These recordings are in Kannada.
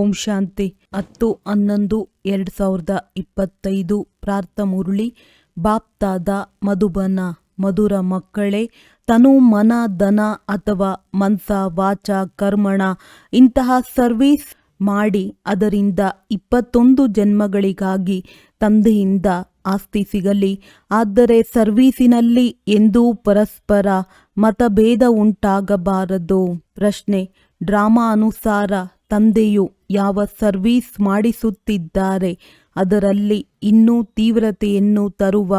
ಓಂ ಶಾಂತಿ ಹತ್ತು, ಹನ್ನೊಂದು, ಎರಡು ಸಾವಿರದ ಇಪ್ಪತ್ತೈದು, ಪ್ರಾರ್ಥ ಮುರುಳಿ, ಬಾಪ್ತಾದ ಮಧುಬನ, ಮಧುರ ಮಕ್ಕಳೇ, ತನು ಮನ ದನ ಅಥವಾ ಮನ್ಸ, ವಾಚ, ಕರ್ಮಣ, ಇಂತಹ ಸರ್ವೀಸ್ ಮಾಡಿ ಅದರಿಂದ ಇಪ್ಪತ್ತೊಂದು ಜನ್ಮಗಳಿಗಾಗಿ ತಂದೆಯಿಂದ ಆಸ್ತಿ ಸಿಗಲಿ. ಆದರೆ ಸರ್ವೀಸಿನಲ್ಲಿ ಎಂದೂ ಪರಸ್ಪರ ಮತಭೇದ ಉಂಟಾಗಬಾರದು. ಪ್ರಶ್ನೆ, ಡ್ರಾಮಾ ಅನುಸಾರ ತಂದೆಯು ಯಾವ ಸರ್ವೀಸ್ ಮಾಡಿಸುತ್ತಿದ್ದಾರೆ, ಅದರಲ್ಲಿ ಇನ್ನೂ ತೀವ್ರತೆಯನ್ನು ತರುವ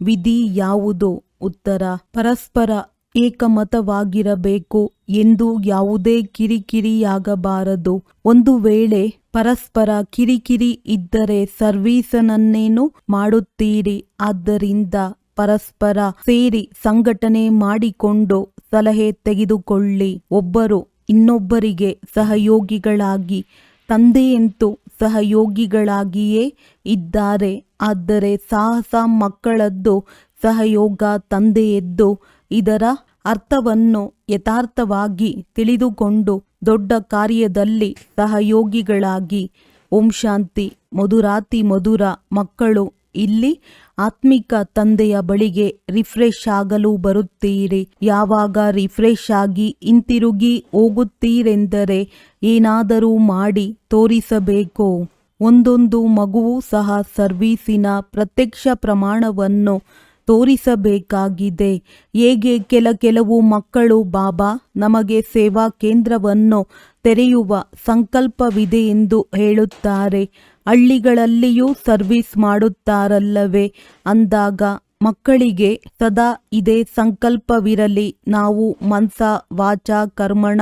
ವಿಧಿ ಯಾವುದು? ಉತ್ತರ, ಪರಸ್ಪರ ಏಕಮತವಾಗಿರಬೇಕು ಎಂದು ಯಾವುದೇ ಕಿರಿಕಿರಿಯಾಗಬಾರದು. ಒಂದು ವೇಳೆ ಪರಸ್ಪರ ಕಿರಿಕಿರಿ ಇದ್ದರೆ ಸರ್ವೀಸನನ್ನೇನು ಮಾಡುತ್ತೀರಿ? ಆದ್ದರಿಂದ ಪರಸ್ಪರ ಸೇರಿ ಸಂಘಟನೆ ಮಾಡಿಕೊಂಡು ಸಲಹೆ ತೆಗೆದುಕೊಳ್ಳಿ. ಒಬ್ಬರು ಇನ್ನೊಬ್ಬರಿಗೆ ಸಹಯೋಗಿಗಳಾಗಿ ತಂದೆಯಂತೂ ಸಹಯೋಗಿಗಳಾಗಿಯೇ ಇದ್ದಾರೆ. ಆದರೆ ಸಾಹಸ ಮಕ್ಕಳದ್ದು ಸಹಯೋಗ ತಂದೆಯದ್ದು. ಇದರ ಅರ್ಥವನ್ನು ಯಥಾರ್ಥವಾಗಿ ತಿಳಿದುಕೊಂಡು ದೊಡ್ಡ ಕಾರ್ಯದಲ್ಲಿ ಸಹಯೋಗಿಗಳಾಗಿ. ಓಂ ಶಾಂತಿ, ಮಧುರಾತಿ ಮಧುರ ಮಕ್ಕಳು ಇಲ್ಲಿ ಆತ್ಮಿಕ ತಂದೆಯ ಬಳಿಗೆ ರಿಫ್ರೆಶ್ ಆಗಲು ಬರುತ್ತೀರಿ. ಯಾವಾಗ ರಿಫ್ರೆಶ್ ಆಗಿ ಹಿಂತಿರುಗಿ ಹೋಗುತ್ತೀರೆಂದರೆ ಏನಾದರೂ ಮಾಡಿ ತೋರಿಸಬೇಕು. ಒಂದೊಂದು ಮಗುವು ಸಹ ಸರ್ವೀಸಿನ ಪ್ರತ್ಯಕ್ಷ ಪ್ರಮಾಣವನ್ನು ತೋರಿಸಬೇಕಾಗಿದೆ. ಹೇಗೆ ಕೆಲ ಕೆಲವು ಮಕ್ಕಳು, ಬಾಬಾ, ನಮಗೆ ಸೇವಾ ಕೇಂದ್ರವನ್ನು ತೆರೆಯುವ ಸಂಕಲ್ಪವಿದೆ ಎಂದು ಹೇಳುತ್ತಾರೆ. ಹಳ್ಳಿಗಳಲ್ಲಿಯೂ ಸರ್ವಿಸ್ ಮಾಡುತ್ತಾರಲ್ಲವೇ? ಅಂದಾಗ ಮಕ್ಕಳಿಗೆ ಸದಾ ಇದೇ ಸಂಕಲ್ಪವಿರಲಿ. ನಾವು ಮನ್ಸ, ವಾಚ, ಕರ್ಮಣ,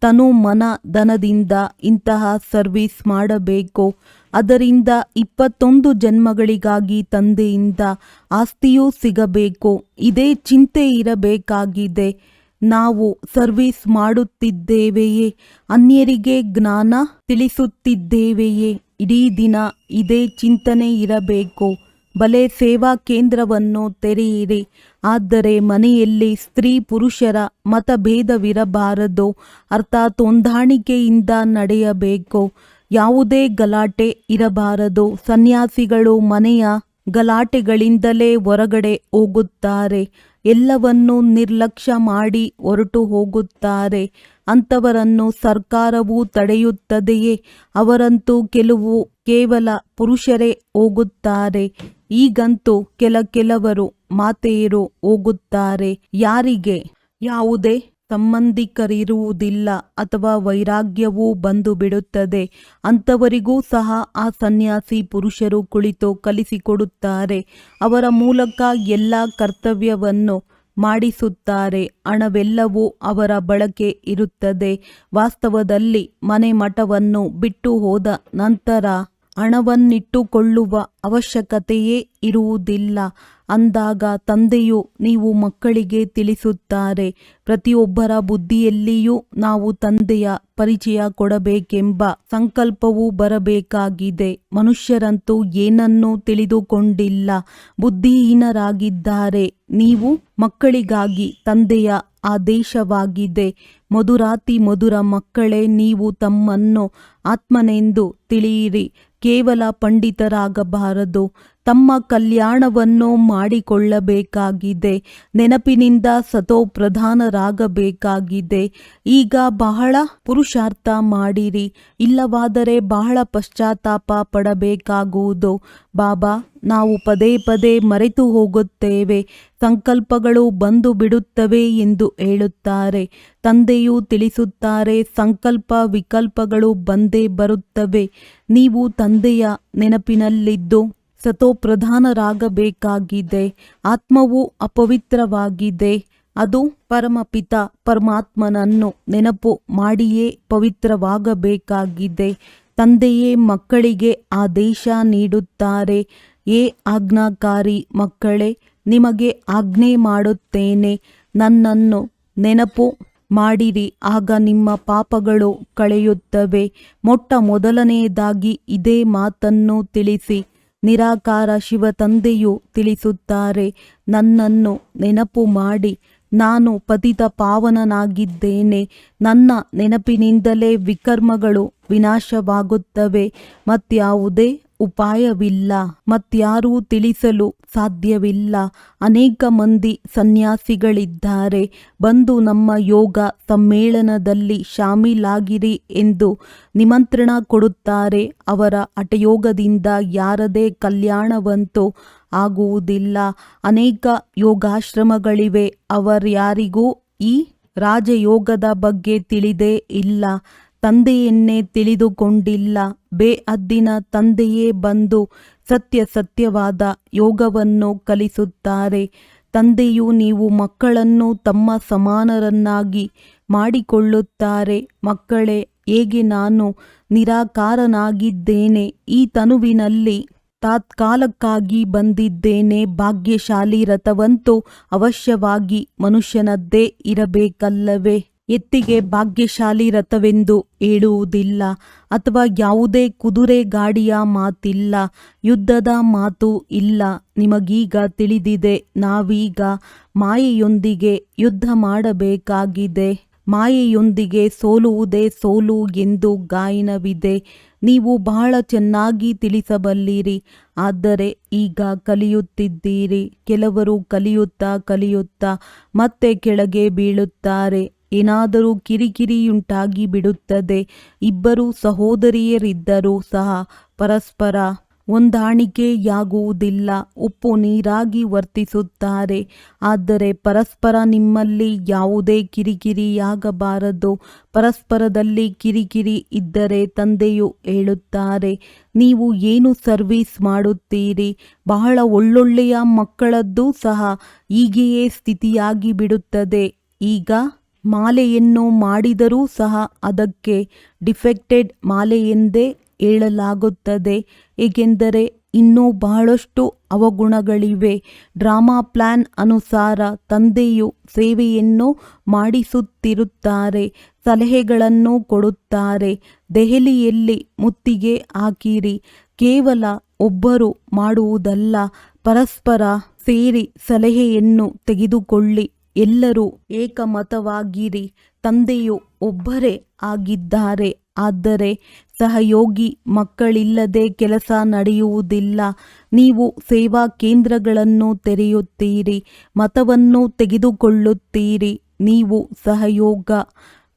ತನು ಮನ, ಧನದಿಂದ ಇಂತಹ ಸರ್ವಿಸ್ ಮಾಡಬೇಕು. ಅದರಿಂದ ಇಪ್ಪತ್ತೊಂದು ಜನ್ಮಗಳಿಗಾಗಿ ತಂದೆಯಿಂದ ಆಸ್ತಿಯೂ ಸಿಗಬೇಕು. ಇದೇ ಚಿಂತೆ ಇರಬೇಕಾಗಿದೆ. ನಾವು ಸರ್ವಿಸ್ ಮಾಡುತ್ತಿದ್ದೇವೆಯೇ? ಅನ್ಯರಿಗೆ ಜ್ಞಾನ ತಿಳಿಸುತ್ತಿದ್ದೇವೆಯೇ? ಇಡೀ ದಿನ ಇದೇ ಚಿಂತನೆ ಇರಬೇಕು. ಬಲೆ ಸೇವಾ ಕೇಂದ್ರವನ್ನು ತೆರೆಯಿರಿ. ಆದರೆ ಮನೆಯಲ್ಲಿ ಸ್ತ್ರೀ ಪುರುಷರ ಮತಭೇದವಿರಬಾರದು. ಅರ್ಥಾತ್ ಹೊಂದಾಣಿಕೆಯಿಂದ ನಡೆಯಬೇಕು. ಯಾವುದೇ ಗಲಾಟೆ ಇರಬಾರದು. ಸನ್ಯಾಸಿಗಳು ಮನೆಯ ಗಲಾಟೆಗಳಿಂದಲೇ ಹೊರಗಡೆ ಹೋಗುತ್ತಾರೆ. ಎಲ್ಲವನ್ನೂ ನಿರ್ಲಕ್ಷ್ಯ ಮಾಡಿ ಹೊರಟು ಹೋಗುತ್ತಾರೆ. ಅಂಥವರನ್ನು ಸರ್ಕಾರವು ತಡೆಯುತ್ತದೆಯೇ? ಅವರಂತೂ ಕೆಲವು ಕೇವಲ ಪುರುಷರೇ ಹೋಗುತ್ತಾರೆ. ಈಗಂತೂ ಕೆಲ ಕೆಲವರು ಮಾತೆಯರು ಹೋಗುತ್ತಾರೆ. ಯಾರಿಗೆ? ಯಾವುದೇ ಸಂಬಂಧಿಕರಿರುವುದಿಲ್ಲ ಅಥವಾ ವೈರಾಗ್ಯವೂ ಬಂದು ಬಿಡುತ್ತದೆ. ಅಂಥವರಿಗೂ ಸಹ ಆ ಸನ್ಯಾಸಿ ಪುರುಷರು ಕುಳಿತು ಕಲಿಸಿಕೊಡುತ್ತಾರೆ. ಅವರ ಮೂಲಕ ಎಲ್ಲ ಕರ್ತವ್ಯವನ್ನು ಮಾಡಿಸುತ್ತಾರೆ. ಹಣವೆಲ್ಲವೂ ಅವರ ಬಳಕೆ ಇರುತ್ತದೆ. ವಾಸ್ತವದಲ್ಲಿ ಮನೆ ಮಠವನ್ನು ಬಿಟ್ಟು ಹೋದ ನಂತರ ಹಣವನ್ನಿಟ್ಟುಕೊಳ್ಳುವ ಅವಶ್ಯಕತೆಯೇ ಇರುವುದಿಲ್ಲ. ಅಂದಾಗ ತಂದೆಯು ನೀವು ಮಕ್ಕಳಿಗೆ ತಿಳಿಸುತ್ತಾರೆ, ಪ್ರತಿಯೊಬ್ಬರ ಬುದ್ಧಿಯಲ್ಲಿಯೂ ನಾವು ತಂದೆಯ ಪರಿಚಯ ಕೊಡಬೇಕೆಂಬ ಸಂಕಲ್ಪವು ಬರಬೇಕಾಗಿದೆ. ಮನುಷ್ಯರಂತೂ ಏನನ್ನೂ ತಿಳಿದುಕೊಂಡಿಲ್ಲ, ಬುದ್ಧಿಹೀನರಾಗಿದ್ದಾರೆ. ನೀವು ಮಕ್ಕಳಿಗಾಗಿ ತಂದೆಯ ಆದೇಶವಾಗಿದೆ. ಮಧುರಾತಿ ಮಧುರ ಮಕ್ಕಳೇ, ನೀವು ತಮ್ಮನ್ನು ಆತ್ಮನೆಂದು ತಿಳಿಯಿರಿ. ಕೇವಲ ಪಂಡಿತರಾಗಬಾರದು. ತಮ್ಮ ಕಲ್ಯಾಣವನ್ನು ಮಾಡಿಕೊಳ್ಳಬೇಕಾಗಿದೆ. ನೆನಪಿನಿಂದ ಸತೋ ಪ್ರಧಾನರಾಗಬೇಕಾಗಿದೆ ಈಗ ಬಹಳ ಪುರುಷಾರ್ಥ ಮಾಡಿರಿ. ಇಲ್ಲವಾದರೆ ಬಹಳ ಪಶ್ಚಾತ್ತಾಪ ಪಡಬೇಕಾಗುವುದು. ಬಾಬಾ, ನಾವು ಪದೇ ಪದೇ ಮರೆತು ಹೋಗುತ್ತೇವೆ. ಸಂಕಲ್ಪಗಳು ಬಂದು ಬಿಡುತ್ತವೆ ಎಂದು ಹೇಳುತ್ತಾರೆ. ತಂದೆಯು ತಿಳಿಸುತ್ತಾರೆ, ಸಂಕಲ್ಪ ವಿಕಲ್ಪಗಳು ಬಂದೇ ಬರುತ್ತವೆ. ನೀವು ತಂದೆಯ ನೆನಪಿನಲ್ಲಿದ್ದು ಸತೋಪ್ರಧಾನರಾಗಬೇಕಾಗಿದೆ ಆತ್ಮವು ಅಪವಿತ್ರವಾಗಿದೆ. ಅದು ಪರಮಪಿತ ಪರಮಾತ್ಮನನ್ನು ನೆನಪು ಮಾಡಿಯೇ ಪವಿತ್ರವಾಗಬೇಕಾಗಿದೆ. ತಂದೆಯೇ ಮಕ್ಕಳಿಗೆ ಆದೇಶ ನೀಡುತ್ತಾರೆ. ಏ ಆಜ್ಞಾಕಾರಿ ಮಕ್ಕಳೇ, ನಿಮಗೆ ಆಜ್ಞೆ ಮಾಡುತ್ತೇನೆ. ನನ್ನನ್ನು ನೆನಪು ಮಾಡಿರಿ. ಆಗ ನಿಮ್ಮ ಪಾಪಗಳು ಕಳೆಯುತ್ತವೆ. ಮೊಟ್ಟ ಮೊದಲನೆಯದಾಗಿ ಇದೇ ಮಾತನ್ನು ತಿಳಿಸಿ. ನಿರಾಕಾರ ಶಿವ ತಂದೆಯು ತಿಳಿಸುತ್ತಾರೆ, ನನ್ನನ್ನು ನೆನಪು ಮಾಡಿ. ನಾನು ಪತಿತ ಪಾವನನಾಗಿದ್ದೇನೆ. ನನ್ನ ನೆನಪಿನಿಂದಲೇ ವಿಕರ್ಮಗಳು ವಿನಾಶವಾಗುತ್ತವೆ. ಮತ್ಯಾವುದೇ? ಉಪಾಯವಿಲ್ಲ, ಮತ್ಯಾರೂ ತಿಳಿಸಲು ಸಾಧ್ಯವಿಲ್ಲ. ಅನೇಕ ಮಂದಿ ಸನ್ಯಾಸಿಗಳಿದ್ದಾರೆ. ಬಂದು ನಮ್ಮ ಯೋಗ ಸಮ್ಮೇಳನದಲ್ಲಿ ಶಾಮೀಲಾಗಿರಿ ಎಂದು ನಿಮಂತ್ರಣ ಕೊಡುತ್ತಾರೆ. ಅವರ ಹಠಯೋಗದಿಂದ ಯಾರದೇ ಕಲ್ಯಾಣವಂತೂ ಆಗುವುದಿಲ್ಲ. ಅನೇಕ ಯೋಗಾಶ್ರಮಗಳಿವೆ. ಅವರ್ಯಾರಿಗೂ ಈ ರಾಜಯೋಗದ ಬಗ್ಗೆ ತಿಳಿದೇ ಇಲ್ಲ. ತಂದೆಯನ್ನೇ ತಿಳಿದುಕೊಂಡಿಲ್ಲ. ಬೇ ಬೇಅದ್ದಿನ ತಂದೆಯೇ ಬಂದು ಸತ್ಯ ಸತ್ಯವಾದ ಯೋಗವನ್ನು ಕಲಿಸುತ್ತಾರೆ. ತಂದೆಯು ನೀವು ಮಕ್ಕಳನ್ನು ತಮ್ಮ ಸಮಾನರನ್ನಾಗಿ ಮಾಡಿಕೊಳ್ಳುತ್ತಾರೆ. ಮಕ್ಕಳೇ, ಹೇಗೆ ನಾನು ನಿರಾಕಾರನಾಗಿದ್ದೇನೆ. ಈ ತನುವಿನಲ್ಲಿ ತಾತ್ಕಾಲಕ್ಕಾಗಿ ಬಂದಿದ್ದೇನೆ. ಭಾಗ್ಯಶಾಲಿ ರಥವಂತೂ ಅವಶ್ಯವಾಗಿ ಮನುಷ್ಯನದ್ದೇ ಇರಬೇಕಲ್ಲವೇ? ಎತ್ತಿಗೆ ಭಾಗ್ಯಶಾಲಿ ರಥವೆಂದು ಹೇಳುವುದಿಲ್ಲ ಅಥವಾ ಯಾವುದೇ ಕುದುರೆ ಗಾಡಿಯ ಮಾತಿಲ್ಲ, ಯುದ್ಧದ ಮಾತು ಇಲ್ಲ. ನಿಮಗೀಗ ತಿಳಿದಿದೆ, ನಾವೀಗ ಮಾಯೆಯೊಂದಿಗೆ ಯುದ್ಧ ಮಾಡಬೇಕಾಗಿದೆ. ಮಾಯೆಯೊಂದಿಗೆ ಸೋಲುವುದೇ ಸೋಲು ಎಂದು ಗಾಯನವಿದೆ. ನೀವು ಬಹಳ ಚೆನ್ನಾಗಿ ತಿಳಿಸಬಲ್ಲಿರಿ, ಆದರೆ ಈಗ ಕಲಿಯುತ್ತಿದ್ದೀರಿ. ಕೆಲವರು ಕಲಿಯುತ್ತಾ ಕಲಿಯುತ್ತಾ ಮತ್ತೆ ಕೆಳಗೆ ಬೀಳುತ್ತಾರೆ. ಏನಾದರೂ ಕಿರಿಕಿರಿಯುಂಟಾಗಿ ಬಿಡುತ್ತದೆ ಇಬ್ಬರು ಸಹೋದರಿಯರಿದ್ದರೂ ಸಹ ಪರಸ್ಪರ ಹೊಂದಾಣಿಕೆಯಾಗುವುದಿಲ್ಲ. ಉಪ್ಪು ನೀರಾಗಿ ವರ್ತಿಸುತ್ತಾರೆ. ಆದರೆ ಪರಸ್ಪರ ನಿಮ್ಮಲ್ಲಿ ಯಾವುದೇ ಕಿರಿಕಿರಿಯಾಗಬಾರದು. ಪರಸ್ಪರದಲ್ಲಿ ಕಿರಿಕಿರಿ ಇದ್ದರೆ ತಂದೆಯು ಹೇಳುತ್ತಾರೆ, ನೀವು ಏನು ಸರ್ವಿಸ್ ಮಾಡುತ್ತೀರಿ? ಬಹಳ ಒಳ್ಳೊಳ್ಳೆಯ ಮಕ್ಕಳದ್ದು ಸಹ ಹೀಗೆಯೇ ಸ್ಥಿತಿಯಾಗಿ ಬಿಡುತ್ತದೆ ಈಗ ಮಾಲೆಯನ್ನು ಮಾಡಿದರೂ ಸಹ ಅದಕ್ಕೆ ಡಿಫೆಕ್ಟೆಡ್ ಮಾಲೆಯೆಂದೇ ಹೇಳಲಾಗುತ್ತದೆ. ಏಕೆಂದರೆ ಇನ್ನೂ ಬಹಳಷ್ಟು ಅವಗುಣಗಳಿವೆ. ಡ್ರಾಮಾ ಪ್ಲಾನ್ ಅನುಸಾರ ತಂದೆಯು ಸೇವೆಯನ್ನು ಮಾಡಿಸುತ್ತಿರುತ್ತಾರೆ, ಸಲಹೆಗಳನ್ನು ಕೊಡುತ್ತಾರೆ. ದೆಹಲಿಯಲ್ಲಿ ಮುತ್ತಿಗೆ ಹಾಕಿರಿ. ಕೇವಲ ಒಬ್ಬರು ಮಾಡುವುದಲ್ಲ, ಪರಸ್ಪರ ಸೇರಿ ಸಲಹೆಯನ್ನು ತೆಗೆದುಕೊಳ್ಳಿ. ಎಲ್ಲರೂ ಏಕಮತವಾಗಿರಿ. ತಂದೆಯು ಒಬ್ಬರೇ ಆಗಿದ್ದಾರೆ. ಆದರೆ ಸಹಯೋಗಿ ಮಕ್ಕಳಿಲ್ಲದೆ ಕೆಲಸ ನಡೆಯುವುದಿಲ್ಲ. ನೀವು ಸೇವಾ ಕೇಂದ್ರಗಳನ್ನು ತೆರೆಯುತ್ತೀರಿ, ಮತವನ್ನು ತೆಗೆದುಕೊಳ್ಳುತ್ತೀರಿ. ನೀವು ಸಹಯೋಗ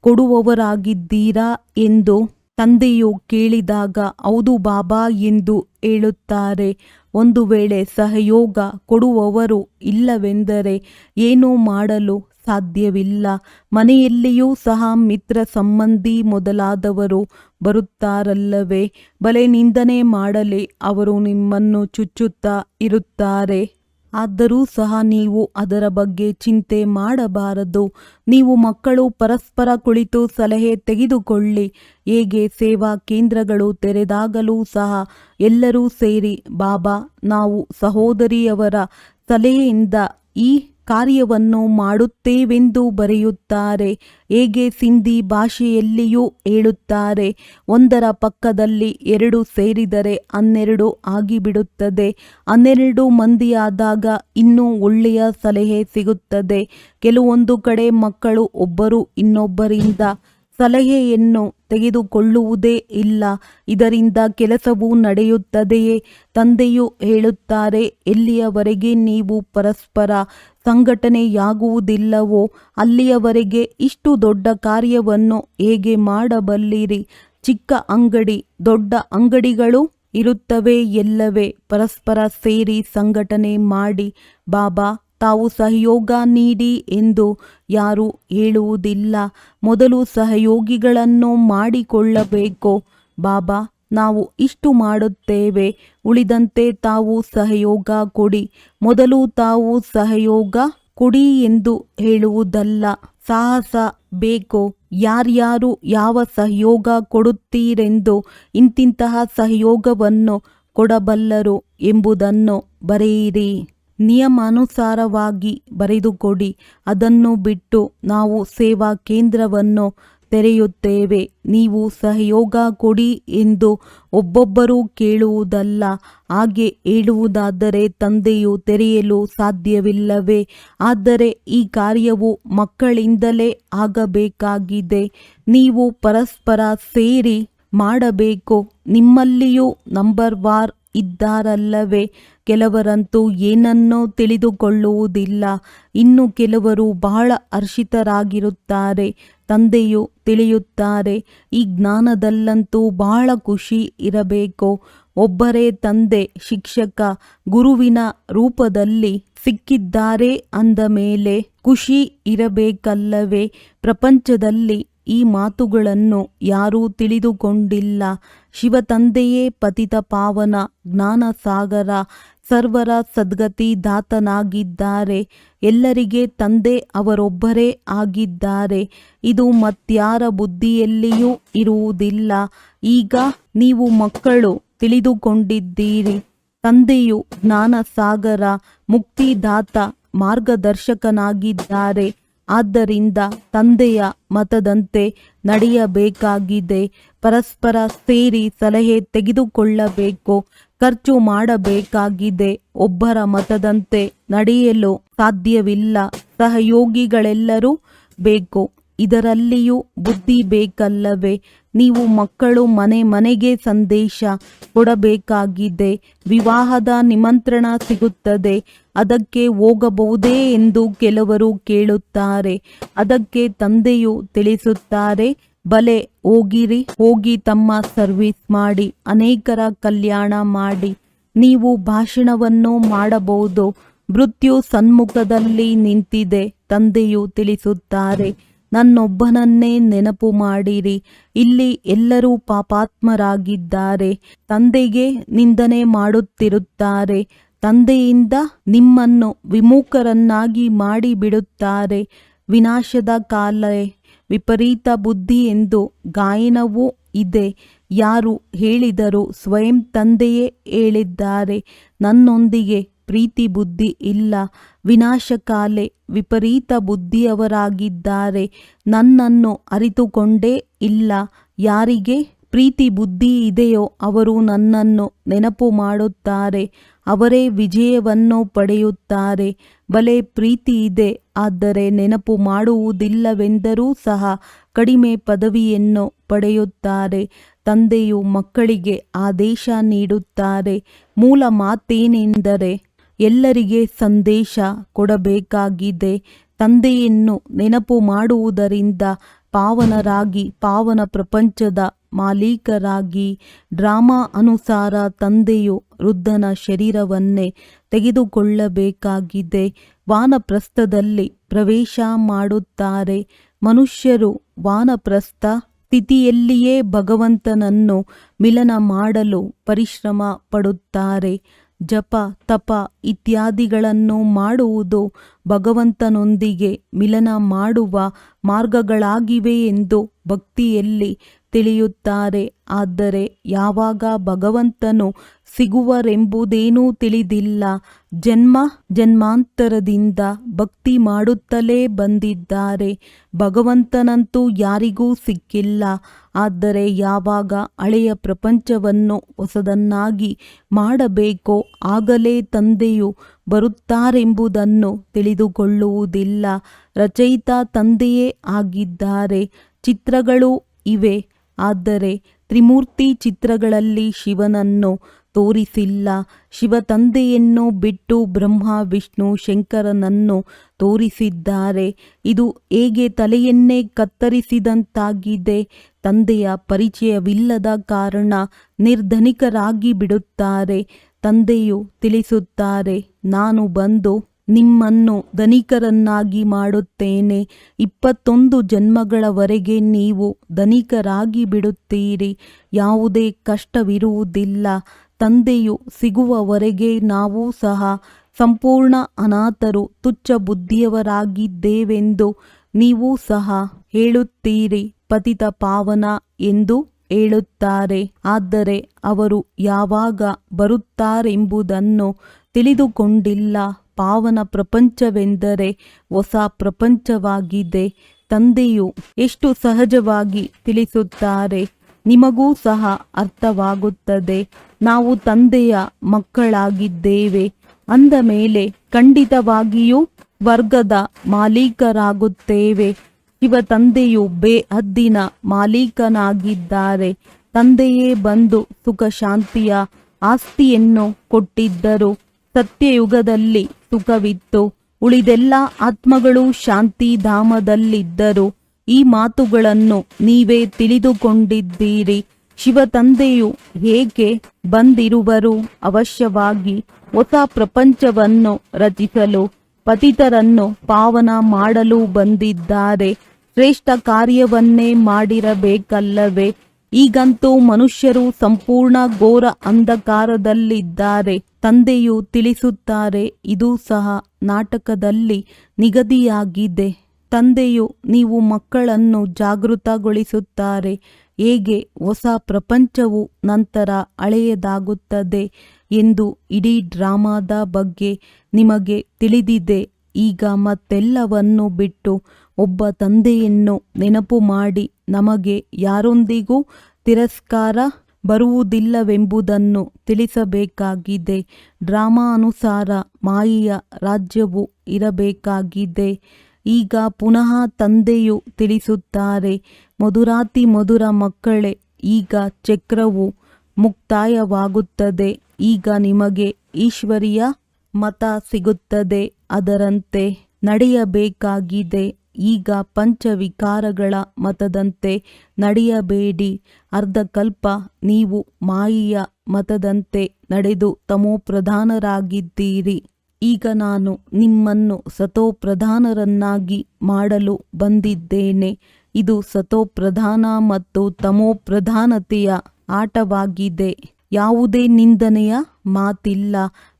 ಕೊಡುವವರಾಗಿದ್ದೀರಾ ಎಂದು ತಂದೆಯು ಕೇಳಿದಾಗ, ಹೌದು ಬಾಬಾ ಎಂದು ಹೇಳುತ್ತಾರೆ. ಒಂದು ವೇಳೆ ಸಹಯೋಗ ಕೊಡುವವರು ಇಲ್ಲವೆಂದರೆ ಏನೂ ಮಾಡಲು ಸಾಧ್ಯವಿಲ್ಲ. ಮನೆಯಲ್ಲಿಯೂ ಸಹ ಮಿತ್ರ ಸಂಬಂಧಿ ಮೊದಲಾದವರು ಬರುತ್ತಾರಲ್ಲವೇ? ಬಲೆ ನಿಂದನೆ ಮಾಡಲಿ, ಅವರು ನಿಮ್ಮನ್ನು ಚುಚ್ಚುತ್ತಾ ಇರುತ್ತಾರೆ. ಆದರೂ ಸಹ ನೀವು ಅದರ ಬಗ್ಗೆ ಚಿಂತೆ ಮಾಡಬಾರದು. ನೀವು ಮಕ್ಕಳು ಪರಸ್ಪರ ಕುಳಿತು ಸಲಹೆ ತೆಗೆದುಕೊಳ್ಳಿ. ಹೇಗೆ ಸೇವಾ ಕೇಂದ್ರಗಳು ತೆರೆದಾಗಲೂ ಸಹ ಎಲ್ಲರೂ ಸೇರಿ, ಬಾಬಾ, ನಾವು ಸಹೋದರಿಯವರ ಸಲಹೆಯಿಂದ ಈ ಕಾರ್ಯವನ್ನು ಮಾಡುತ್ತೇವೆಂದು ಬರೆಯುತ್ತಾರೆ. ಹೇಗೆ ಸಿಂಧಿ ಭಾಷೆಯಲ್ಲಿಯೂ ಹೇಳುತ್ತಾರೆ. ಒಂದರ ಪಕ್ಕದಲ್ಲಿ ಎರಡು ಸೇರಿದರೆ ಹನ್ನೆರಡು ಆಗಿಬಿಡುತ್ತದೆ. ಹನ್ನೆರಡು ಮಂದಿಯಾದಾಗ ಇನ್ನೂ ಒಳ್ಳೆಯ ಸಲಹೆ ಸಿಗುತ್ತದೆ. ಕೆಲವೊಂದು ಕಡೆ ಮಕ್ಕಳು ಒಬ್ಬರು ಇನ್ನೊಬ್ಬರಿಂದ ಸಲಹೆಯನ್ನು ತೆಗೆದುಕೊಳ್ಳುವುದೇ ಇಲ್ಲ. ಇದರಿಂದ ಕೆಲಸವು ನಡೆಯುತ್ತದೆಯೇ? ತಂದೆಯು ಹೇಳುತ್ತಾರೆ, ಎಲ್ಲಿಯವರೆಗೆ ನೀವು ಪರಸ್ಪರ ಸಂಘಟನೆಯಾಗುವುದಿಲ್ಲವೋ, ಅಲ್ಲಿಯವರೆಗೆ ಇಷ್ಟು ದೊಡ್ಡ ಕಾರ್ಯವನ್ನು ಹೇಗೆ ಮಾಡಬಲ್ಲಿರಿ? ಚಿಕ್ಕ ಅಂಗಡಿ, ದೊಡ್ಡ ಅಂಗಡಿಗಳು ಇರುತ್ತವೆ ಎಲ್ಲವೇ? ಪರಸ್ಪರ ಸೇರಿ ಸಂಘಟನೆ ಮಾಡಿ. ಬಾಬಾ ತಾವು ಸಹಯೋಗ ನೀಡಿ ಎಂದು ಯಾರೂ ಹೇಳುವುದಿಲ್ಲ. ಮೊದಲು ಸಹಯೋಗಿಗಳನ್ನು ಮಾಡಿಕೊಳ್ಳಬೇಕು. ಬಾಬಾ, ನಾವು ಇಷ್ಟು ಮಾಡುತ್ತೇವೆ. ಉಳಿದಂತೆ ತಾವು ಸಹಯೋಗ ಕೊಡಿ. ಮೊದಲು ತಾವು ಸಹಯೋಗ ಕೊಡಿ ಎಂದು ಹೇಳುವುದಲ್ಲ. ಸಾಹಸ ಬೇಕು. ಯಾರ್ಯಾರು ಯಾವ ಸಹಯೋಗ ಕೊಡುತ್ತೀರೆಂದು ಇಂತಿಂತಹ ಸಹಯೋಗವನ್ನು ಕೊಡಬಲ್ಲರು ಎಂಬುದನ್ನು ಬರೆಯಿರಿ. ನಿಯಮಾನುಸಾರವಾಗಿ ಬರೆದುಕೊಡಿ ಅದನ್ನು ಬಿಟ್ಟು ನಾವು ಸೇವಾ ಕೇಂದ್ರವನ್ನು ತೆರೆಯುತ್ತೇವೆ. ನೀವು ಸಹಯೋಗ ಕೊಡಿ ಎಂದು ಒಬ್ಬೊಬ್ಬರು ಕೇಳುವುದಲ್ಲ. ಹಾಗೆ ಹೇಳುವುದಾದರೆ ತಂದೆಯು ತೆರೆಯಲು ಸಾಧ್ಯವಿಲ್ಲವೇ? ಆದರೆ ಈ ಕಾರ್ಯವು ಮಕ್ಕಳಿಂದಲೇ ಆಗಬೇಕಾಗಿದೆ. ನೀವು ಪರಸ್ಪರ ಸೇರಿ ಮಾಡಬೇಕು. ನಿಮ್ಮಲ್ಲಿಯೂ ನಂಬರ್ ವಾರ್ ಇದ್ದಾರಲ್ಲವೇ? ಕೆಲವರಂತೂ ಏನನ್ನೋ ತಿಳಿದುಕೊಳ್ಳುವುದಿಲ್ಲ. ಇನ್ನು ಕೆಲವರು ಬಹಳ ಹರ್ಷಿತರಾಗಿರುತ್ತಾರೆ, ತಂದೆಯು ತಿಳಿಯುತ್ತಾರೆ, ಈ ಜ್ಞಾನದಲ್ಲಂತೂ ಬಹಳ ಖುಷಿ ಇರಬೇಕು. ಒಬ್ಬರೇ ತಂದೆ, ಶಿಕ್ಷಕ, ಗುರುವಿನ ರೂಪದಲ್ಲಿ ಸಿಕ್ಕಿದ್ದಾರೆ ಅಂದ ಮೇಲೆ ಖುಷಿ ಇರಬೇಕಲ್ಲವೇ? ಪ್ರಪಂಚದಲ್ಲಿ ಈ ಮಾತುಗಳನ್ನು ಯಾರೂ ತಿಳಿದುಕೊಂಡಿಲ್ಲ. ಶಿವತಂದೆಯೇ ಪತಿತ ಪಾವನ ಜ್ಞಾನಸಾಗರ ಸರ್ವರ ಸದ್ಗತಿ ದಾತನಾಗಿದ್ದಾರೆ. ಎಲ್ಲರಿಗೆ ತಂದೆ ಅವರೊಬ್ಬರೇ ಆಗಿದ್ದಾರೆ. ಇದು ಮತ್ಯಾರ ಬುದ್ಧಿಯಲ್ಲಿಯೂ ಇರುವುದಿಲ್ಲ. ಈಗ ನೀವು ಮಕ್ಕಳು ತಿಳಿದುಕೊಂಡಿದ್ದೀರಿ. ತಂದೆಯು ಜ್ಞಾನಸಾಗರ, ಮುಕ್ತಿದಾತ, ಮಾರ್ಗದರ್ಶಕನಾಗಿದ್ದಾರೆ. ಆದ್ದರಿಂದ ತಂದೆಯ ಮತದಂತೆ ನಡೆಯಬೇಕಾಗಿದೆ. ಪರಸ್ಪರ ಸೇರಿ ಸಲಹೆ ತೆಗೆದುಕೊಳ್ಳಬೇಕು. ಖರ್ಚು ಮಾಡಬೇಕಾಗಿದೆ. ಒಬ್ಬರ ಮತದಂತೆ ನಡೆಯಲು ಸಾಧ್ಯವಿಲ್ಲ. ಸಹಯೋಗಿಗಳೆಲ್ಲರೂ ಬೇಕು. ಇದರಲ್ಲಿಯೂ ಬುದ್ಧಿ ಬೇಕಲ್ಲವೇ? ನೀವು ಮಕ್ಕಳು ಮನೆ ಮನೆಗೆ ಸಂದೇಶ ಕೊಡಬೇಕಾಗಿದೆ. ವಿವಾಹದ ನಿಮಂತ್ರಣ ಸಿಗುತ್ತದೆ. ಅದಕ್ಕೆ ಹೋಗಬಹುದೇ ಎಂದು ಕೆಲವರು ಕೇಳುತ್ತಾರೆ. ಅದಕ್ಕೆ ತಂದೆಯು ತಿಳಿಸುತ್ತಾರೆ. ಬಲೆ ಹೋಗಿರಿ, ಹೋಗಿ ತಮ್ಮ ಸರ್ವಿಸ್ ಮಾಡಿ, ಅನೇಕರ ಕಲ್ಯಾಣ ಮಾಡಿ. ನೀವು ಭಾಷಣವನ್ನು ಮಾಡಬಹುದು ಮೃತ್ಯು ಸನ್ಮುಖದಲ್ಲಿ ನಿಂತಿದೆ, ತಂದೆಯು ತಿಳಿಸುತ್ತಾರೆ, ನನ್ನೊಬ್ಬನನ್ನೇ ನೆನಪು ಮಾಡಿರಿ, ಇಲ್ಲಿ ಎಲ್ಲರೂ ಪಾಪಾತ್ಮರಾಗಿದ್ದಾರೆ, ತಂದೆಗೆ ನಿಂದನೆ ಮಾಡುತ್ತಿರುತ್ತಾರೆ, ತಂದೆಯಿಂದ ನಿಮ್ಮನ್ನು ವಿಮುಖರನ್ನಾಗಿ ಮಾಡಿಬಿಡುತ್ತಾರೆ, ವಿನಾಶದ ಕಾಲ ವಿಪರೀತ ಬುದ್ಧಿ ಎಂದು ಗಾಯನವೂ ಇದೆ. ಯಾರು ಹೇಳಿದರೂ ಸ್ವಯಂ ತಂದೆಯೇ ಹೇಳಿದ್ದಾರೆ. ನನ್ನೊಂದಿಗೆ ಪ್ರೀತಿ ಬುದ್ಧಿ ಇಲ್ಲ. ವಿನಾಶಕಾಲೆ ವಿಪರೀತ ಬುದ್ಧಿಯವರಾಗಿದ್ದಾರೆ. ನನ್ನನ್ನು ಅರಿತುಕೊಂಡೇ ಇಲ್ಲ. ಯಾರಿಗೆ ಪ್ರೀತಿ ಬುದ್ಧಿ ಇದೆಯೋ ಅವರು ನನ್ನನ್ನು ನೆನಪು ಮಾಡುತ್ತಾರೆ. ಅವರೇ ವಿಜಯವನ್ನು ಪಡೆಯುತ್ತಾರೆ. ಬಲೆ ಪ್ರೀತಿ ಇದೆ, ಆದರೆ ನೆನಪು ಮಾಡುವುದಿಲ್ಲವೆಂದರೂ ಸಹ ಕಡಿಮೆ ಪದವಿಯನ್ನು ಪಡೆಯುತ್ತಾರೆ. ತಂದೆಯು ಮಕ್ಕಳಿಗೆ ಆದೇಶ ನೀಡುತ್ತಾರೆ. ಮೂಲ ಮಾತೇನೆಂದರೆ ಎಲ್ಲರಿಗೆ ಸಂದೇಶ ಕೊಡಬೇಕಾಗಿದೆ. ತಂದೆಯನ್ನು ನೆನಪು ಮಾಡುವುದರಿಂದ ಪಾವನರಾಗಿ, ಪಾವನ ಪ್ರಪಂಚದ ಮಾಲೀಕರಾಗಿ ಡ್ರಾಮಾ ಅನುಸಾರ ತಂದೆಯು ವೃದ್ಧನ ಶರೀರವನ್ನೇ ತೆಗೆದುಕೊಳ್ಳಬೇಕಾಗಿದೆ. ವಾನಪ್ರಸ್ಥದಲ್ಲಿ ಪ್ರವೇಶ ಮಾಡುತ್ತಾರೆ. ಮನುಷ್ಯರು ವಾನಪ್ರಸ್ಥ ಸ್ಥಿತಿಯಲ್ಲಿಯೇ ಭಗವಂತನನ್ನು ಮಿಲನ ಮಾಡಲು ಪರಿಶ್ರಮ ಪಡುತ್ತಾರೆ. ಜಪ, ತಪ ಇತ್ಯಾದಿಗಳನ್ನು ಮಾಡುವುದು ಭಗವಂತನೊಂದಿಗೆ ಮಿಲನ ಮಾಡುವ ಮಾರ್ಗಗಳಾಗಿವೆ ಎಂದು ಭಕ್ತಿಯಲ್ಲಿ ತಿಳಿಯುತ್ತಾರೆ. ಆದರೆ ಯಾವಾಗ ಭಗವಂತನು ಸಿಗುವರೆಂಬುದೇನೂ ತಿಳಿದಿಲ್ಲ. ಜನ್ಮ ಜನ್ಮಾಂತರದಿಂದ ಭಕ್ತಿ ಮಾಡುತ್ತಲೇ ಬಂದಿದ್ದಾರೆ. ಭಗವಂತನಂತೂ ಯಾರಿಗೂ ಸಿಕ್ಕಿಲ್ಲ. ಆದರೆ ಯಾವಾಗ ಹಳೆಯ ಪ್ರಪಂಚವನ್ನು ಹೊಸದನ್ನಾಗಿ ಮಾಡಬೇಕೋ ಆಗಲೇ ತಂದೆಯು ಬರುತ್ತಾರೆಂಬುದನ್ನು ತಿಳಿದುಕೊಳ್ಳುವುದಿಲ್ಲ. ರಚಯಿತ ತಂದೆಯೇ ಆಗಿದ್ದಾರೆ. ಚಿತ್ರಗಳು ಇವೆ. ಆದರೆ ತ್ರಿಮೂರ್ತಿ ಚಿತ್ರಗಳಲ್ಲಿ ಶಿವನನ್ನು ತೋರಿಸಿಲ್ಲ. ಶಿವ ತಂದೆಯನ್ನು ಬಿಟ್ಟು ಬ್ರಹ್ಮ, ವಿಷ್ಣು, ಶಂಕರನನ್ನು ತೋರಿಸಿದ್ದಾರೆ. ಇದು ಹೇಗೆ ತಲೆಯನ್ನೇ ಕತ್ತರಿಸಿದಂತಾಗಿದೆ. ತಂದೆಯ ಪರಿಚಯವಿಲ್ಲದ ಕಾರಣ ನಿರ್ಧನಿಕರಾಗಿ ಬಿಡುತ್ತಾರೆ ತಂದೆಯು ತಿಳಿಸುತ್ತಾರೆ, ನಾನು ಬಂದು ನಿಮ್ಮನ್ನು ಧನಿಕರನ್ನಾಗಿ ಮಾಡುತ್ತೇನೆ. ಇಪ್ಪತ್ತೊಂದು ಜನ್ಮಗಳವರೆಗೆ ನೀವು ಧನಿಕರಾಗಿ ಬಿಡುತ್ತೀರಿ. ಯಾವುದೇ ಕಷ್ಟವಿರುವುದಿಲ್ಲ. ತಂದೆಯು ಸಿಗುವವರೆಗೆ ನಾವು ಸಹ ಸಂಪೂರ್ಣ ಅನಾಥರು, ತುಚ್ಛ ಬುದ್ಧಿಯವರಾಗಿದ್ದೇವೆಂದು ನೀವು ಸಹ ಹೇಳುತ್ತೀರಿ, ಪತಿತ ಪಾವನ ಎಂದು ಹೇಳುತ್ತಾರೆ. ಆದರೆ ಅವರು ಯಾವಾಗ ಬರುತ್ತಾರೆಂಬುದನ್ನು ತಿಳಿದುಕೊಂಡಿಲ್ಲ. ಪಾವನ ಪ್ರಪಂಚವೆಂದರೆ ಹೊಸ ಪ್ರಪಂಚವಾಗಿದೆ. ತಂದೆಯು ಎಷ್ಟು ಸಹಜವಾಗಿ ತಿಳಿಸುತ್ತಾರೆ, ನಿಮಗೂ ಸಹ ಅರ್ಥವಾಗುತ್ತದೆ. ನಾವು ತಂದೆಯ ಮಕ್ಕಳಾಗಿದ್ದೇವೆ. ಅಂದ ಮೇಲೆ ಖಂಡಿತವಾಗಿಯೂ ವರ್ಗದ ಮಾಲೀಕರಾಗುತ್ತೇವೆ. ಇವ ತಂದೆಯು ಬೇಹದ್ದಿನ ಮಾಲೀಕನಾಗಿದ್ದಾರೆ. ತಂದೆಯೇ ಬಂದು ಸುಖ ಶಾಂತಿಯ ಆಸ್ತಿಯನ್ನು ಕೊಟ್ಟಿದ್ದರು. ಸತ್ಯಯುಗದಲ್ಲಿ ಸುಖವಿತ್ತು. ಉಳಿದೆಲ್ಲ ಆತ್ಮಗಳು ಶಾಂತಿ ಧಾಮದಲ್ಲಿದ್ದರು ಈ ಮಾತುಗಳನ್ನು ನೀವೇ ತಿಳಿದುಕೊಂಡಿದ್ದೀರಿ. ಶಿವ ತಂದೆಯು ಹೇಗೆ ಬಂದಿರುವರು? ಅವಶ್ಯವಾಗಿ ಹೊಸ ಪ್ರಪಂಚವನ್ನು ರಚಿಸಲು ಪತಿತರನ್ನು ಪಾವನ ಮಾಡಲು ಬಂದಿದ್ದಾರೆ. ಶ್ರೇಷ್ಠ ಕಾರ್ಯವನ್ನೇ ಮಾಡಿರಬೇಕಲ್ಲವೇ? ಈಗಂತೂ ಮನುಷ್ಯರು ಸಂಪೂರ್ಣ ಘೋರ ಅಂಧಕಾರದಲ್ಲಿದ್ದಾರೆ. ತಂದೆಯು ತಿಳಿಸುತ್ತಾರೆ, ಇದು ಸಹ ನಾಟಕದಲ್ಲಿ ನಿಗದಿಯಾಗಿದೆ. ತಂದೆಯು ನೀವು ಮಕ್ಕಳನ್ನು ಜಾಗೃತಗೊಳಿಸುತ್ತಾರೆ. ಹೇಗೆ? ಹೊಸ ಪ್ರಪಂಚವು ನಂತರ ಹಳೆಯದಾಗುತ್ತದೆ ಎಂದು ಇಡೀ ಡ್ರಾಮಾದ ಬಗ್ಗೆ ನಿಮಗೆ ತಿಳಿದಿದೆ. ಈಗ ಮತ್ತೆಲ್ಲವನ್ನು ಬಿಟ್ಟು ಒಬ್ಬ ತಂದೆಯನ್ನು ನೆನಪು ಮಾಡಿ ನಮಗೆ ಯಾರೊಂದಿಗೂ ತಿರಸ್ಕಾರ ಬರುವುದಿಲ್ಲವೆಂಬುದನ್ನು ತಿಳಿಸಬೇಕಾಗಿದೆ. ಡ್ರಾಮಾ ಅನುಸಾರ ಮಾಯೆಯ ರಾಜ್ಯವು ಇರಬೇಕಾಗಿದೆ. ಈಗ ಪುನಃ ತಂದೆಯು ತಿಳಿಸುತ್ತಾರೆ, ಮಧುರಾತಿ ಮಧುರ ಮಕ್ಕಳೇ, ಈಗ ಚಕ್ರವು ಮುಕ್ತಾಯವಾಗುತ್ತದೆ. ಈಗ ನಿಮಗೆ ಈಶ್ವರಿಯ ಮತ ಸಿಗುತ್ತದೆ. ಅದರಂತೆ ನಡೆಯಬೇಕಾಗಿದೆ. ಈಗ ಪಂಚವಿಕಾರಗಳ ಮತದಂತೆ ನಡೆಯಬೇಡಿ. ಅರ್ಧಕಲ್ಪ ನೀವು ಮಾಯಿಯ ಮತದಂತೆ ನಡೆದು ತಮೋಪ್ರಧಾನರಾಗಿದ್ದೀರಿ ಈಗ ನಾನು ನಿಮ್ಮನ್ನು ಸತೋಪ್ರಧಾನರನ್ನಾಗಿ ಮಾಡಲು ಬಂದಿದ್ದೇನೆ. ಇದು ಸತೋಪ್ರಧಾನ ಮತ್ತು ತಮೋಪ್ರಧಾನತೆಯ ಆಟವಾಗಿದೆ. ಯಾವುದೇ ನಿಂದನೆಯ ಮಾತಿಲ್ಲ.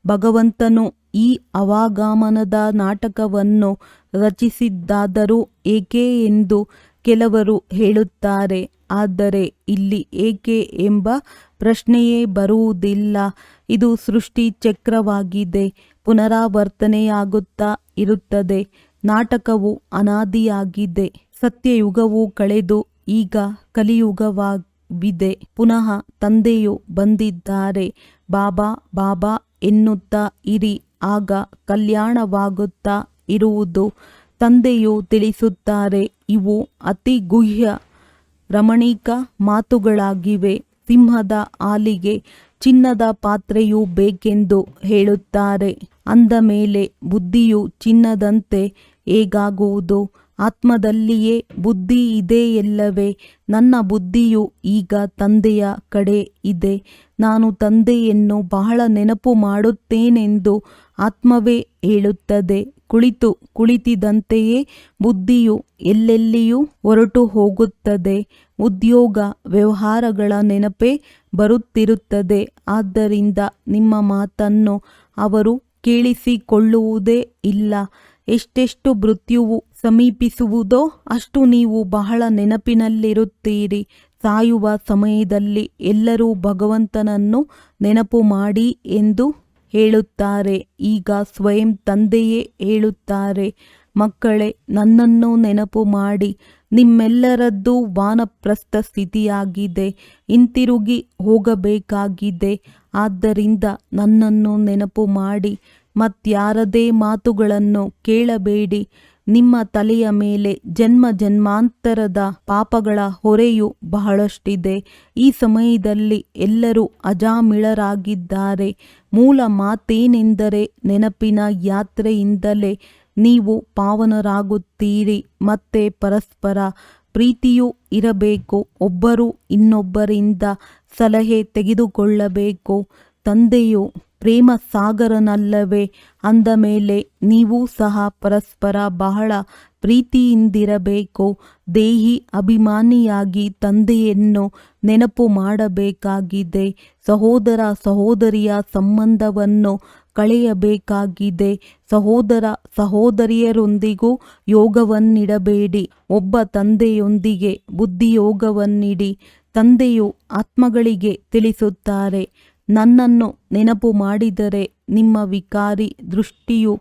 ಭಗವಂತನು ಈ ಅವಾಗಮನದ ನಾಟಕವನ್ನು ರಚಿಸಿದ್ದಾದರೂ ಏಕೆ ಎಂದು ಕೆಲವರು ಹೇಳುತ್ತಾರೆ. ಆದರೆ ಇಲ್ಲಿ ಏಕೆ ಎಂಬ ಪ್ರಶ್ನೆಯೇ ಬರುವುದಿಲ್ಲ. ಇದು ಸೃಷ್ಟಿ ಚಕ್ರವಾಗಿದೆ. ಪುನರಾವರ್ತನೆಯಾಗುತ್ತಾ ಇರುತ್ತದೆ. ನಾಟಕವು ಅನಾದಿಯಾಗಿದೆ. ಸತ್ಯಯುಗವು ಕಳೆದು ಈಗ ಕಲಿಯುಗವಾಗಿದೆ. ಪುನಃ ತಂದೆಯು ಬಂದಿದ್ದಾರೆ. ಬಾಬಾ ಬಾಬಾ ಎನ್ನುತ್ತಾ ಇರಿ. ಆಗ ಕಲ್ಯಾಣವಾಗುತ್ತಾ ಇರುವುದು ತಂದೆಯು ತಿಳಿಸುತ್ತಾರೆ. ಇವು ಅತಿ ಗುಹ್ಯ ರಮಣೀಕ ಮಾತುಗಳಾಗಿವೆ. ಸಿಂಹದ ಹಾಲಿಗೆ ಚಿನ್ನದ ಪಾತ್ರೆಯೂ ಬೇಕೆಂದು ಹೇಳುತ್ತಾರೆ. ಅಂದ ಮೇಲೆ ಬುದ್ಧಿಯು ಚಿನ್ನದಂತೆ ಹೇಗಾಗುವುದು? ಆತ್ಮದಲ್ಲಿಯೇ ಬುದ್ಧಿ ಇದೆಯಲ್ಲವೇ? ನನ್ನ ಬುದ್ಧಿಯು ಈಗ ತಂದೆಯ ಕಡೆ ಇದೆ. ನಾನು ತಂದೆಯನ್ನು ಬಹಳ ನೆನಪು ಮಾಡುತ್ತೇನೆಂದು ಆತ್ಮವೇ ಹೇಳುತ್ತದೆ. ಕುಳಿತು ಕುಳಿತಿದಂತೆಯೇ ಬುದ್ಧಿಯು ಎಲ್ಲೆಲ್ಲಿಯೂ ಹೊರಟು ಹೋಗುತ್ತದೆ. ಉದ್ಯೋಗ, ವ್ಯವಹಾರಗಳ ನೆನಪೇ ಬರುತ್ತಿರುತ್ತದೆ. ಆದ್ದರಿಂದ ನಿಮ್ಮ ಮಾತನ್ನು ಅವರು ಕೇಳಿಸಿಕೊಳ್ಳುವುದೇ ಇಲ್ಲ. ಎಷ್ಟೆಷ್ಟು ಮೃತ್ಯುವು ಸಮೀಪಿಸುವುದೋ ಅಷ್ಟು ನೀವು ಬಹಳ ನೆನಪಿನಲ್ಲಿರುತ್ತೀರಿ. ಸಾಯುವ ಸಮಯದಲ್ಲಿ ಎಲ್ಲರೂ ಭಗವಂತನನ್ನು ನೆನಪು ಮಾಡಿ ಎಂದು ಹೇಳುತ್ತಾರೆ. ಈಗ ಸ್ವಯಂ ತಂದೆಯೇ ಹೇಳುತ್ತಾರೆ, ಮಕ್ಕಳೇ, ನನ್ನನ್ನು ನೆನಪು ಮಾಡಿ. ನಿಮ್ಮೆಲ್ಲರದ್ದು ವಾನಪ್ರಸ್ಥ ಸ್ಥಿತಿಯಾಗಿದೆ. ಹಿಂತಿರುಗಿ ಹೋಗಬೇಕಾಗಿದೆ. ಆದ್ದರಿಂದ ನನ್ನನ್ನು ನೆನಪು ಮಾಡಿ. ಮತ್ಯಾರದೇ ಮಾತುಗಳನ್ನು ಕೇಳಬೇಡಿ. ನಿಮ್ಮ ತಲೆಯ ಮೇಲೆ ಜನ್ಮ ಜನ್ಮಾಂತರದ ಪಾಪಗಳ ಹೊರೆಯು ಬಹಳಷ್ಟಿದೆ. ಈ ಸಮಯದಲ್ಲಿ ಎಲ್ಲರೂ ಅಜಾಮಿಳರಾಗಿದ್ದಾರೆ. ಮೂಲ ಮಾತೇನೆಂದರೆ ನೆನಪಿನ ಯಾತ್ರೆಯಿಂದಲೇ ನೀವು ಪಾವನರಾಗುತ್ತೀರಿ. ಮತ್ತೆ ಪರಸ್ಪರ ಪ್ರೀತಿಯೂ ಇರಬೇಕು. ಒಬ್ಬರು ಇನ್ನೊಬ್ಬರಿಂದ ಸಲಹೆ ತೆಗೆದುಕೊಳ್ಳಬೇಕು. ತಂದೆಯು ಪ್ರೇಮ ಸಾಗರನಲ್ಲವೇ ಅಂದ ಮೇಲೆ, ನೀವು ಸಹ ಪರಸ್ಪರ ಬಹಳ ಪ್ರೀತಿಯಿಂದಿರಬೇಕು. ದೇಹಿ ಅಭಿಮಾನಿಯಾಗಿ ತಂದೆಯನ್ನು ನೆನಪು ಮಾಡಬೇಕಾಗಿದೆ. ಸಹೋದರ ಸಹೋದರಿಯ ಸಂಬಂಧವನ್ನು ಕಳೆಯಬೇಕಾಗಿದೆ. ಸಹೋದರ ಸಹೋದರಿಯರೊಂದಿಗೂ ಯೋಗವನ್ನಿಡಬೇಡಿ. ಒಬ್ಬ ತಂದೆಯೊಂದಿಗೆ ಬುದ್ಧಿಯೋಗವನ್ನಿಡಿ. ತಂದೆಯು ಆತ್ಮಗಳಿಗೆ ತಿಳಿಸುತ್ತಾರೆ, ನನ್ನನ್ನು ನೆನಪು ಮಾಡಿದರೆ ನಿಮ್ಮ ವಿಕಾರಿ ದೃಷ್ಟಿಯು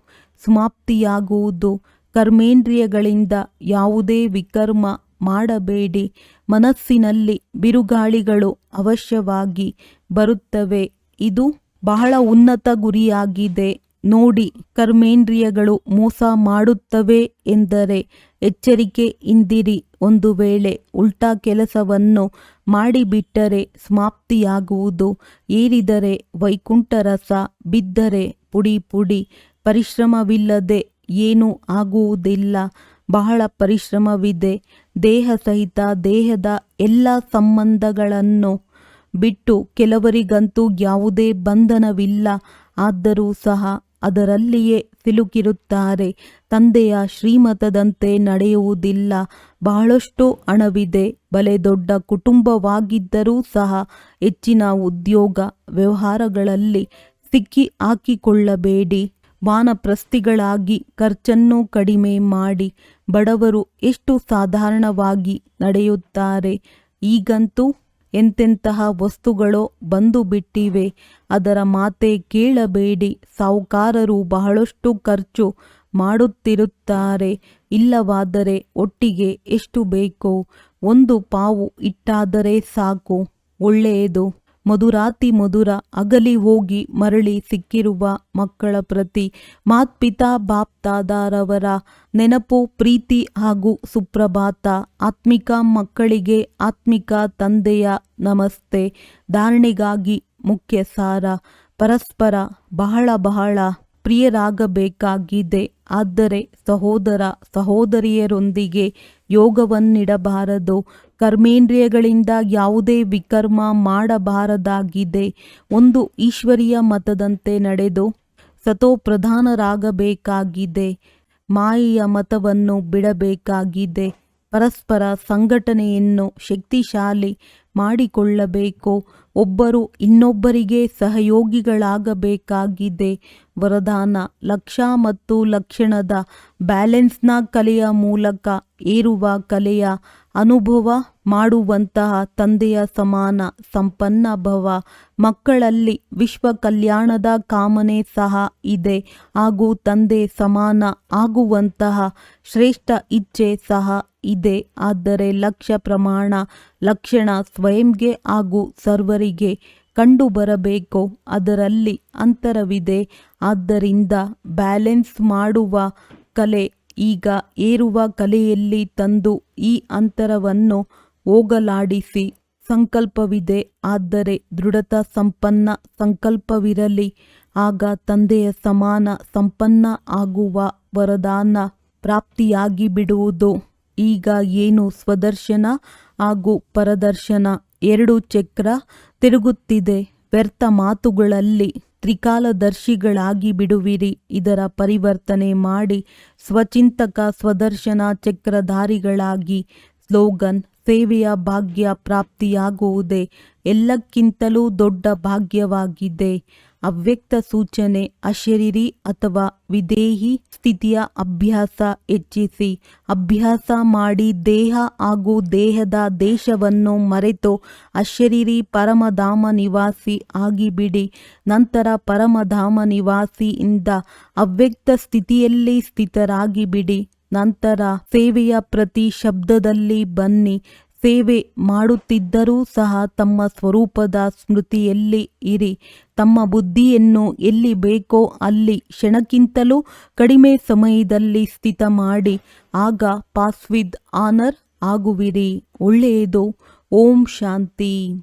ಸಮಾಪ್ತಿಯಾಗುವುದು. ಕರ್ಮೇಂದ್ರಿಯಗಳಿಂದ ಯಾವುದೇ ವಿಕರ್ಮ ಮಾಡಬೇಡಿ. ಮನಸ್ಸಿನಲ್ಲಿ ಬಿರುಗಾಳಿಗಳು ಅವಶ್ಯವಾಗಿ ಬರುತ್ತವೆ. ಇದು ಬಹಳ ಉನ್ನತ ಗುರಿಯಾಗಿದೆ. ನೋಡಿ, ಕರ್ಮೇಂದ್ರಿಯಗಳು ಮೋಸ ಮಾಡುತ್ತವೆ ಎಂದರೆ ಎಚ್ಚರಿಕೆ ಇಂದಿರಿ. ಒಂದು ವೇಳೆ ಉಲ್ಟಾ ಕೆಲಸವನ್ನು ಮಾಡಿಬಿಟ್ಟರೆ ಸಮಾಪ್ತಿಯಾಗುವುದು. ಏರಿದರೆ ವೈಕುಂಠರಸ, ಬಿದ್ದರೆ ಪುಡಿ ಪುಡಿ, ಪರಿಶ್ರಮವಿಲ್ಲದೆ ಏನೂ ಆಗುವುದಿಲ್ಲ. ಬಹಳ ಪರಿಶ್ರಮವಿದೆ. ದೇಹ ಸಹಿತ ದೇಹದ ಎಲ್ಲ ಸಂಬಂಧಗಳನ್ನು ಬಿಟ್ಟು ಕೆಲವರಿಗಂತೂ ಯಾವುದೇ ಬಂಧನವಿಲ್ಲ. ಆದರೂ ಸಹ ಅದರಲ್ಲಿಯೇ ಸಿಲುಕಿರುತ್ತಾರೆ. ತಂದೆಯ ಶ್ರೀಮತದಂತೆ ನಡೆಯುವುದಿಲ್ಲ. ಬಹಳಷ್ಟು ಹಣವಿದೆ. ಬಲೆ ದೊಡ್ಡ ಕುಟುಂಬವಾಗಿದ್ದರೂ ಸಹ ಹೆಚ್ಚಿನ ಉದ್ಯೋಗ ವ್ಯವಹಾರಗಳಲ್ಲಿ ಸಿಕ್ಕಿ ಹಾಕಿಕೊಳ್ಳಬೇಡಿ ವಾನಪ್ರಸ್ಥಿಗಳಾಗಿ ಖರ್ಚನ್ನು ಕಡಿಮೆ ಮಾಡಿ ಬಡವರು ಎಷ್ಟು ಸಾಧಾರಣವಾಗಿ ನಡೆಯುತ್ತಾರೆ? ಈಗಂತೂ ಎಂತೆಂತಹ ವಸ್ತುಗಳೋ ಬಂದು ಬಿಟ್ಟಿವೆ. ಅದರ ಮಾತೆ ಕೇಳಬೇಡಿ. ಸಾಹುಕಾರರು ಬಹಳಷ್ಟು ಖರ್ಚು ಮಾಡುತ್ತಿರುತ್ತಾರೆ. ಇಲ್ಲವಾದರೆ ಒಟ್ಟಿಗೆ ಎಷ್ಟು ಬೇಕೋ? ಒಂದು ಪಾವು ಇಟ್ಟಾದರೆ ಸಾಕು, ಒಳ್ಳೆಯದು. ಮಧುರಾತಿ ಮಧುರ ಅಗಲಿ ಹೋಗಿ ಮರಳಿ ಸಿಕ್ಕಿರುವ ಮಕ್ಕಳ ಪ್ರತಿ ಮಾತ್ಪಿತಾ ಬಾಪ್ತಾದಾರವರ ನೆನಪು, ಪ್ರೀತಿ ಹಾಗೂ ಸುಪ್ರಭಾತ. ಆತ್ಮಿಕ ಮಕ್ಕಳಿಗೆ ಆತ್ಮಿಕ ತಂದೆಯ ನಮಸ್ತೆ. ಧಾರಣೆಗಾಗಿ ಮುಖ್ಯ ಸಾರ. ಪರಸ್ಪರ ಬಹಳ ಬಹಳ ಪ್ರಿಯರಾಗಬೇಕಾಗಿದೆ. ಆದರೆ ಸಹೋದರ, ಸಹೋದರಿಯರೊಂದಿಗೆ ಯೋಗವನ್ನಿಡಬಾರದು. ಕರ್ಮೇಂದ್ರಿಯಗಳಿಂದ ಯಾವುದೇ ವಿಕರ್ಮ ಮಾಡಬಾರದಾಗಿದೆ. ಒಂದು ಈಶ್ವರಿಯ ಮತದಂತೆ ನಡೆದು ಸತೋಪ್ರಧಾನರಾಗಬೇಕಾಗಿದೆ ಮಾಯೆಯ ಮತವನ್ನು ಬಿಡಬೇಕಾಗಿದೆ. ಪರಸ್ಪರ ಸಂಘಟನೆಯನ್ನು ಶಕ್ತಿಶಾಲಿ ಮಾಡಿಕೊಳ್ಳಬೇಕು. ಒಬ್ಬರು ಇನ್ನೊಬ್ಬರಿಗೆ ಸಹಯೋಗಿಗಳಾಗಬೇಕಾಗಿದೆ. ವರದಾನ ಲಕ್ಷ ಮತ್ತು ಲಕ್ಷಣದ ಬ್ಯಾಲೆನ್ಸ್ನ ಕಲೆಯ ಮೂಲಕ ಏರುವ ಕಲೆಯ ಅನುಭವ ಮಾಡುವಂತಹ ತಂದೆಯ ಸಮಾನ ಸಂಪನ್ನ ಭವ. ಮಕ್ಕಳಲ್ಲಿ ವಿಶ್ವ ಕಲ್ಯಾಣದ ಕಾಮನೆ ಸಹ ಇದೆ. ಹಾಗೂ ತಂದೆ ಸಮಾನ ಆಗುವಂತಹ ಶ್ರೇಷ್ಠ ಇಚ್ಛೆ ಸಹ ಇದೆ. ಆದರೆ ಲಕ್ಷ್ಯ ಪ್ರಮಾಣ, ಲಕ್ಷಣ ಸ್ವಯಂಗೆ ಹಾಗೂ ಸರ್ವರಿಗೆ ಕಂಡುಬರಬೇಕು. ಅದರಲ್ಲಿ ಅಂತರವಿದೆ. ಆದ್ದರಿಂದ ಬ್ಯಾಲೆನ್ಸ್ ಮಾಡುವ ಕಲೆ ಈಗ ಏರುವ ಕಲೆಯಲ್ಲಿ ತಂದು ಈ ಅಂತರವನ್ನು ಹೋಗಲಾಡಿಸಿ ಸಂಕಲ್ಪವಿದೆ. ಆದರೆ ದೃಢತಾ ಸಂಪನ್ನ ಸಂಕಲ್ಪವಿರಲಿ. ಆಗ ತಂದೆಯ ಸಮಾನ ಸಂಪನ್ನ ಆಗುವ ವರದಾನ ಪ್ರಾಪ್ತಿಯಾಗಿ ಬಿಡುವುದು ಈಗ ಏನು ಸ್ವದರ್ಶನ ಹಾಗೂ ಪರದರ್ಶನ ಎರಡು ಚಕ್ರ ತಿರುಗುತ್ತಿದೆ. ವ್ಯರ್ಥ ಮಾತುಗಳಲ್ಲಿ ತ್ರಿಕಾಲದರ್ಶಿಗಳಾಗಿ ಬಿಡುವಿರಿ. ಇದರ ಪರಿವರ್ತನೆ ಮಾಡಿ ಸ್ವಚಿಂತಕ ಸ್ವದರ್ಶನ ಚಕ್ರಧಾರಿಗಳಾಗಿ ಸ್ಲೋಗನ್, ಸೇವೆಯ ಭಾಗ್ಯ ಪ್ರಾಪ್ತಿಯಾಗುವುದೇ. ಎಲ್ಲಕ್ಕಿಂತಲೂ ದೊಡ್ಡ ಭಾಗ್ಯವಾಗಿದೆ. ಅವ್ಯಕ್ತ ಸೂಚನೆ ಅಶರೀರಿ ಅಥವಾ ವಿದೇಹಿ ಸ್ಥಿತಿಯ ಅಭ್ಯಾಸ ಹೆಚ್ಚಿಸಿ, ಅಭ್ಯಾಸ ಮಾಡಿ ದೇಹ ಹಾಗೂ ದೇಹದ ದೇಶವನ್ನು ಮರೆತು ಅಶರೀರಿ ಪರಮಧಾಮ ನಿವಾಸಿ ಆಗಿಬಿಡಿ. ನಂತರ ಪರಮಧಾಮ ನಿವಾಸಿಯಿಂದ ಅವ್ಯಕ್ತ ಸ್ಥಿತಿಯಲ್ಲಿ ಸ್ಥಿತರಾಗಿಬಿಡಿ. ನಂತರ ಸೇವೆಯ ಪ್ರತಿ ಶಬ್ದದಲ್ಲಿ ಬನ್ನಿ. ಸೇವೆ ಮಾಡುತ್ತಿದ್ದರೂ ಸಹ ತಮ್ಮ ಸ್ವರೂಪದ ಸ್ಮೃತಿಯಲ್ಲಿ ಇರಿ. ತಮ್ಮ ಬುದ್ಧಿಯನ್ನು ಎಲ್ಲಿ ಬೇಕೋ ಅಲ್ಲಿ ಕ್ಷಣಕ್ಕಿಂತಲೂ ಕಡಿಮೆ ಸಮಯದಲ್ಲಿ ಸ್ಥಿತ ಮಾಡಿ. ಆಗ ಪಾಸ್ವಿದ್ ಆನರ್ ಆಗುವಿರಿ. ಒಳ್ಳೆಯದು. ಓಂ ಶಾಂತಿ.